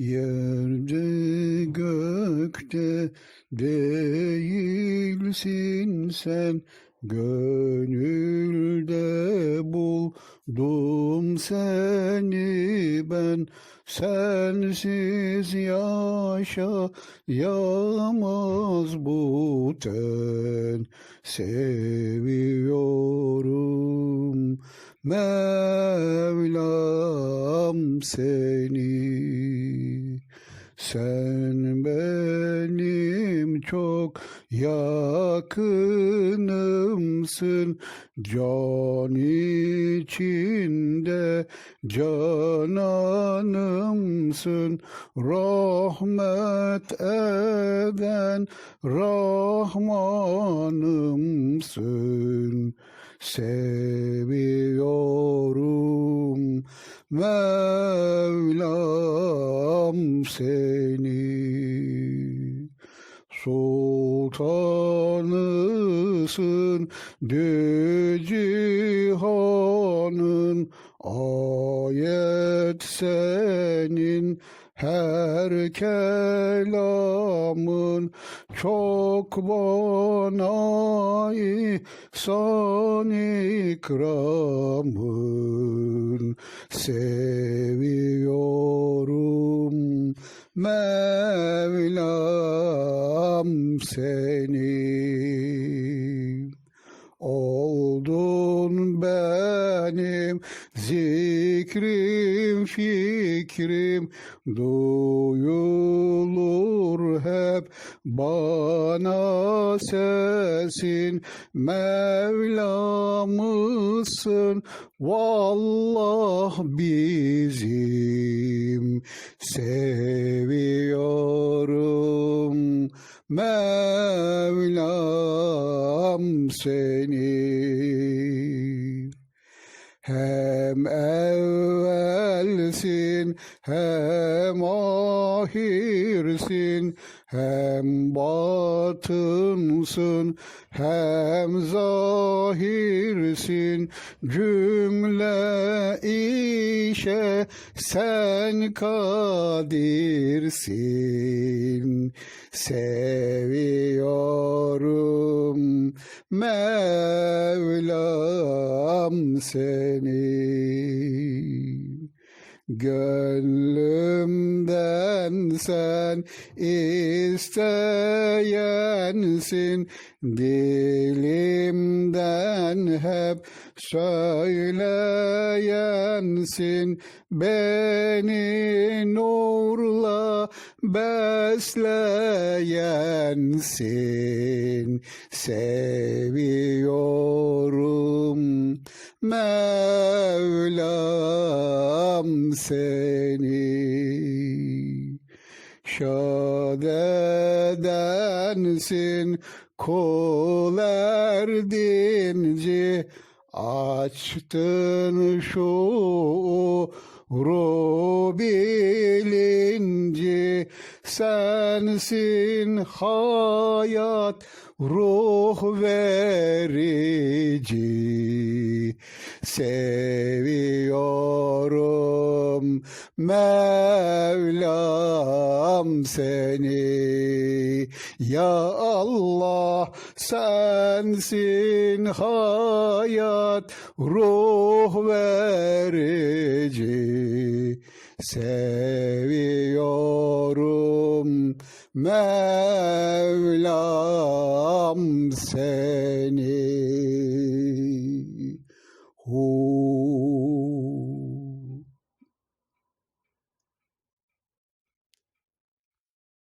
Yerde gökte değilsin sen, gönülde buldum seni ben. Sensiz yaşayamaz bu ten. Seviyorum Mevlam seni. Sen benim çok yakınımsın, can içinde cananımsın, rahmet eden Rahmanımsın. Seviyorum Mevlam Sultanısın dü cihanın ayet senin her kelamın çok bana ihsan ikramın. Seviyorum Mevlam fikrim duyulur hep bana sesin. Mevlamısın vallah bizim. Seviyorum. Mevlam seni. Hem hem ahirsin hem batınsın hem zahirsin. Cümle işe sen kadirsin. Seviyorum Mevlam seni Gönlümden sen isteyensin, dilimden hep söyleyensin, beni nurla besleyensin, seviyorum Mevlam seni. Şad edensin kul erdinci açtın şu ruh bilinci sensin hayat ruh verici. Seviyorum Mevlam seni ya Allah sensin hayat ruh verici seviyorum Mevlam seni. Hu